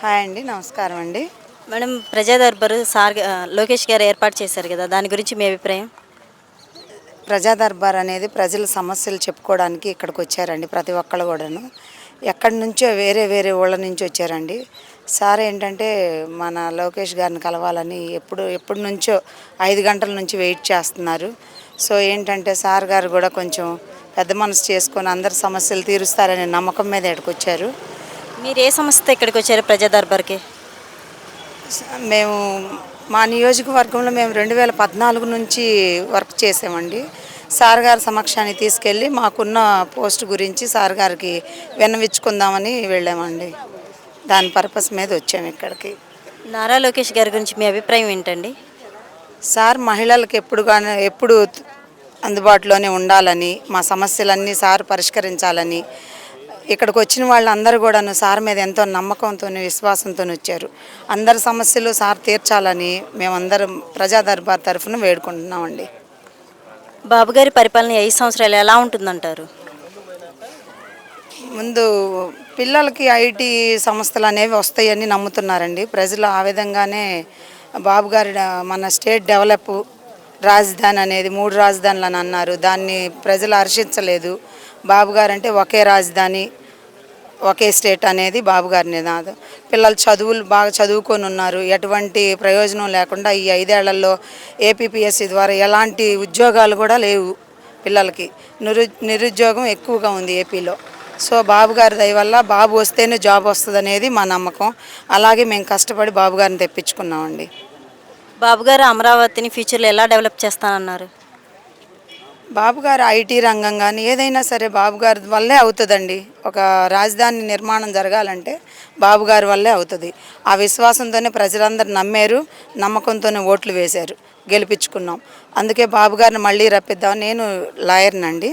Hi అండి నమస్కారం అండి. మేడం ప్రజా దర్బారు సార్ లోకేష్ గారు ఏర్పాటు చేశారు కదా దాని గురించి మీ అభిప్రాయం? ప్రజా దర్బార్ అనేది ప్రజల సమస్యలు చెప్పుకోవడానికి ఇక్కడికి వచ్చారండి ప్రతి ఒక్కళ్ళు కూడాను. ఎక్కడి నుంచో వేరే వేరే ఊళ్ళ నుంచి వచ్చారండి. సార్ ఏంటంటే మన లోకేష్ గారిని కలవాలని ఎప్పుడు ఎప్పటి నుంచో ఐదు గంటల నుంచి వెయిట్ చేస్తున్నారు. సో ఏంటంటే సార్ గారు కూడా కొంచెం పెద్ద మనసు చేసుకొని అందరి సమస్యలు తీరుస్తారనే నమ్మకం మీద ఇక్కడికి వచ్చారు. మీరు ఏ సంస్థతో ఇక్కడికి వచ్చారు ప్రజా దర్బార్కి? మేము మా నియోజకవర్గంలో మేము రెండు వేల పద్నాలుగు నుంచి వర్క్ చేసామండి. సార్ గారి సమక్షానికి తీసుకెళ్ళి మాకున్న పోస్ట్ గురించి సార్ గారికి విన్నవించుకుందామని వెళ్ళామండి. దాని పర్పస్ మీద వచ్చాము ఇక్కడికి. నారా లోకేష్ గారి గురించి మీ అభిప్రాయం ఏంటండి? సార్ మహిళలకు ఎప్పుడు కానీ ఎప్పుడు అందుబాటులోనే ఉండాలని మా సమస్యలన్నీ సార్ పరిష్కరించాలని ఇక్కడికి వచ్చిన వాళ్ళందరూ కూడాను సార్ మీద ఎంతో నమ్మకంతో విశ్వాసంతో వచ్చారు. అందరి సమస్యలు సార్ తీర్చాలని మేమందరం ప్రజా దర్బార్ తరఫున వేడుకుంటున్నామండి. బాబు గారి పరిపాలన ఐదు సంవత్సరాలు ఎలా ఉంటుందంటారు? ముందు పిల్లలకి ఐటీ సంస్థలు అనేవి వస్తాయని నమ్ముతున్నారండి. ప్రజలు ఆ విధంగానే బాబు గారి మన స్టేట్ డెవలప్ రాజధాని అనేది మూడు రాజధానులు అని అన్నారు. దాన్ని ప్రజలు హర్షించలేదు. బాబు గారు అంటే ఒకే రాజధాని ఒకే స్టేట్ అనేది బాబుగారి నినాదం. పిల్లలు చదువులు బాగా చదువుకొని ఉన్నారు. ఎటువంటి ప్రయోజనం లేకుండా ఈ ఐదేళ్ళలో ఏపీపీఎస్సీ ద్వారా ఎలాంటి ఉద్యోగాలు కూడా లేవు పిల్లలకి. నిరు నిరుద్యోగం ఎక్కువగా ఉంది ఏపీలో. సో బాబుగారి దయ వల్ల బాబు వస్తేనే జాబ్ వస్తుంది అనేది మా నమ్మకం. అలాగే మేము కష్టపడి బాబుగారిని తెప్పించుకున్నామండి. బాబుగారు అమరావతిని ఫ్యూచర్లో ఎలా డెవలప్ చేస్తానన్నారు? బాబుగారు ఐటీ రంగం కానీ ఏదైనా సరే బాబుగారి వల్లే అవుతుందండి. ఒక రాజధాని నిర్మాణం జరగాలంటే బాబుగారి వల్లే అవుతుంది. ఆ విశ్వాసంతోనే ప్రజలందరూ నమ్మారు నమ్మకంతోనే ఓట్లు వేశారు గెలిపించుకున్నాం. అందుకే బాబుగారిని మళ్ళీ రప్పిద్దాం నేను లాయర్నండి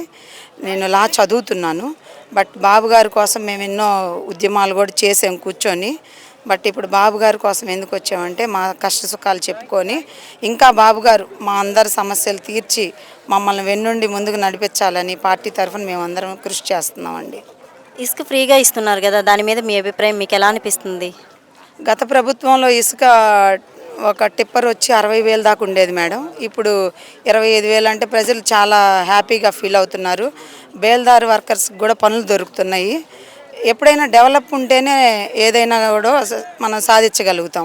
నేను లా చదువుతున్నాను. బట్ బాబుగారి కోసం మేము ఎన్నో ఉద్యమాలు కూడా చేసాం కూర్చొని. బట్ ఇప్పుడు బాబు గారి కోసం ఎందుకు వచ్చామంటే మా కష్ట సుఖాలు చెప్పుకొని ఇంకా బాబు గారు మా అందరి సమస్యలు తీర్చి మమ్మల్ని వెన్నుండి ముందుకు నడిపించాలని పార్టీ తరఫున మేమందరం కృషి చేస్తున్నామండి. ఇసుక ఫ్రీగా ఇస్తున్నారు కదా దాని మీద మీ అభిప్రాయం మీకు ఎలా అనిపిస్తుంది? గత ప్రభుత్వంలో ఇసుక ఒక టిప్పర్ వచ్చి అరవై వేలు దాకా ఉండేది మేడం. ఇప్పుడు ఇరవై ఐదు వేలు అంటే ప్రజలు చాలా హ్యాపీగా ఫీల్ అవుతున్నారు. బేల్దారి వర్కర్స్కి కూడా పనులు దొరుకుతున్నాయి. ఎప్పుడైనా డెవలప్ ఉంటేనే ఏదైనా కూడా మనం సాధించగలుగుతాం.